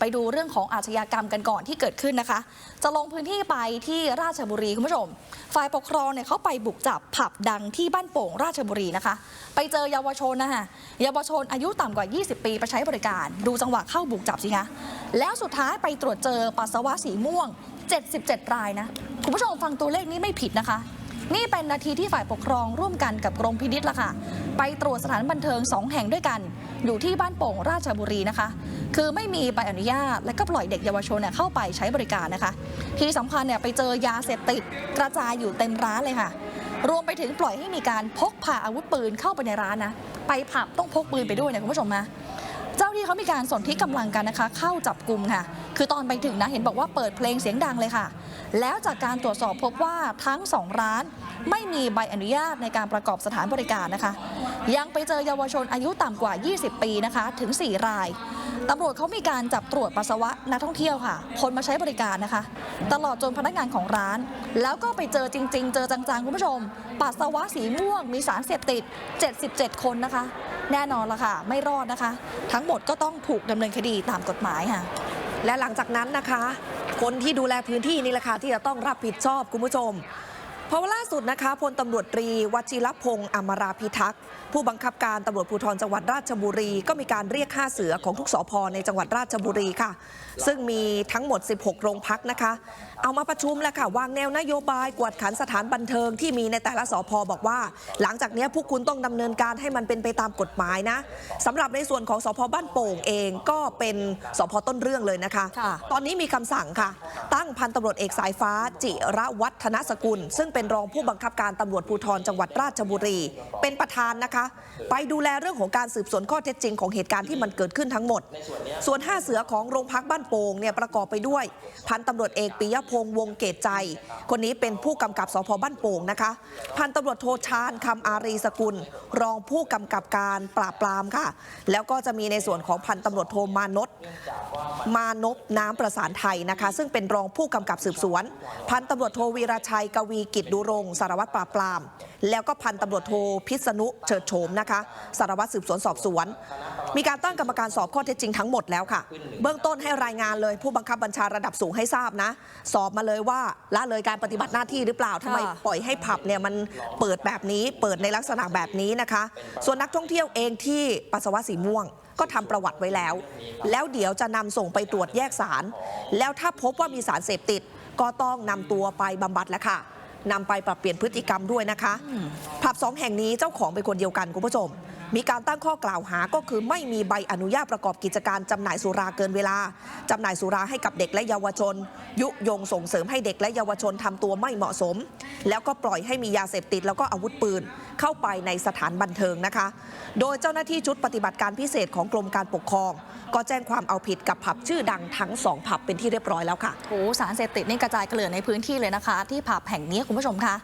ไปดูเรื่องของอาชญากรรมกันก่อนที่เกิดขึ้นนะคะ จะลงพื้นที่ไปที่ราชบุรีคุณผู้ชม ฝ่ายปกครองเนี่ยเขาไปบุกจับผับดังที่บ้านโป่งราชบุรีนะคะ ไปเจอเยาวชนนะคะเยาวชนอายุต่ำกว่า 20 ปีไปใช้บริการ ดูจังหวะเข้าบุกจับสิคะแล้วสุดท้ายไปตรวจเจอปัสสาวะสีม่วง 77 รายนะคุณผู้ชมฟังตัวเลขนี้ไม่ผิดนะคะนี่เป็นนาทีที่ฝ่ายปกครองร่วมกันกับกรมพินิษฐ์ละค่ะ ไปตรวจสถานบันเทิง 2 แห่งด้วยกัน อยู่ที่บ้านโป่งราชบุรีนะคะ คือไม่มีใบอนุญาต และก็ปล่อยเด็กเยาวชนเนี่ยเข้าไปใช้บริการนะคะ ที่สำคัญเนี่ยไปเจอยาเสพติดกระจายอยู่เต็มร้านเลยค่ะ รวมไปถึงปล่อยให้มีการพกพาอาวุธปืนเข้าไปในร้านนะไปผับต้องพกปืนไปด้วยนี่ยคุณผู้ชมนะเจ้าที่เขามีการสนที่กำลังกันนะคะ เข้าจับกลุ่มค่ะ คือตอนไปถึงนะเห็นบอกว่าเปิดเพลงเสียงดังเลยค่ะ แล้วจากการตรวจสอบพบว่าทั้งสองร้านไม่มีใบอนุญาตในการประกอบสถานบริการนะคะ ยังไปเจอเยาวชนอายุต่ำกว่า 20 ปีนะคะ ถึง 4 รายตำรวจเขามีการจับตรวจปัสสาวะนักท่องเที่ยวค่ะ คนมาใช้บริการนะคะ ตลอดจนพนักงานของร้าน แล้วก็ไปเจอจริง ๆ เจอจังๆ คุณผู้ชม ปัสสาวะสีม่วง มีสารเสพติด 77 คนนะคะ แน่นอนละค่ะ ไม่รอดนะคะ ทั้งหมดก็ต้องถูกดำเนินคดีตามกฎหมายค่ะ และหลังจากนั้นนะคะ คนที่ดูแลพื้นที่นี่แหละค่ะที่จะต้องรับผิดชอบคุณผู้ชม เพราะว่าล่าสุดนะคะพลตำรวจตรีวชิรพงศ์อมราพิทักษ์ผู้บังคับการตำรวจภูธรจังหวัดราชบุรี ก็มีการเรียกค่าเสือของทุกสพในจังหวัดราชบุรีค่ะ ซึ่งมีทั้งหมด 16 โรงพักนะคะ เอามาประชุมแล้วค่ะ วางแนวนโยบายกวดขันสถานบันเทิงที่มีในแต่ละสพบอกว่า หลังจากนี้พวกคุณต้องดำเนินการให้มันเป็นไปตามกฎหมายนะสำหรับในส่วนของสพบ้านโป่งเองก็เป็นสพต้นเรื่องเลยนะคะค่ะตอนนี้มีคำสั่งค่ะ ตั้งพันตำรวจเอกสายฟ้าจิระวัฒนสกุล ซึ่งเป็น็นรองผู้บังคับการตำรวจภูธรจังหวัดราชบุรี เป็นประธานนะคะ ไปดูแลเรื่องของการสืบสวนข้อเท็จจริงของเหตุการณ์ที่มันเกิดขึ้นทั้งหมด ส่วน 5 เสือของโรงพักบ้านโป่งเนี่ยประกอบไปด้วย พันตำรวจเอกปิยพงษ์วงเกตใจ คนนี้เป็นผู้กำกับสพบ้านโป่งนะคะ พันตำรวจโทชาญคำอารีสกุล รองผู้กำกับการปราบปรามค่ะ แล้วก็จะมีในส่วนของพันตำรวจโทมานพ มานพน้ำประสานไทยนะคะ ซึ่งเป็นรองผู้กำกับสืบสวน พันตำรวจโทวีรชัยกวีกิจดุรงค์สารวัตรปราบปราม แล้วก็พันตำรวจโทพิษณุเฉิดโฉมนะคะ สารวัตรสืบสวนสอบสวน มีการตั้งกรรมการสอบข้อเท็จจริงทั้งหมดแล้วค่ะ เบื้องต้นให้รายงานเลยผู้บังคับบัญชาระดับสูงให้ทราบนะ สอบมาเลยว่าละเลยการปฏิบัติหน้าที่หรือเปล่าทำไมค่ะปล่อยให้ผับเนี่ยมันเปิดแบบนี้ เปิดในลักษณะแบบนี้นะคะ ส่วนนักท่องเที่ยวเองที่ปัสสาวะสีม่วง ก็ทำประวัติไว้แล้ว แล้วเดี๋ยวจะนำส่งไปตรวจแยกสาร แล้วถ้าพบว่ามีสารเสพติด ก็ต้องนำตัวไปบำบัดแล้วค่ะนำไปปรับเปลี่ยนพฤติกรรมด้วยนะคะผับสองแห่งนี้เจ้าของเป็นคนเดียวกันคุณผู้ชม มีการตั้งข้อกล่าวหาก็คือไม่มีใบอนุญาตประกอบกิจการจำหน่ายสุราเกินเวลาจำหน่ายสุราให้กับเด็กและเยาวชน ยุยงส่งเสริมให้เด็กและเยาวชนทำตัวไม่เหมาะสม แล้วก็ปล่อยให้มียาเสพติดแล้วก็อาวุธปืน เข้าไปในสถานบันเทิงนะคะ โดยเจ้าหน้าที่ชุดปฏิบัติการพิเศษของกรมการปกครอง ก็แจ้งความเอาผิดกับผับชื่อดังทั้งสองผับเป็นที่เรียบร้อยแล้วค่ะโอ้สารเสพติดนี่กระจายเกลื่อนในพื้นที่เลยนะคะ ที่ผับแห่งนี้คุณผู้ชมคะ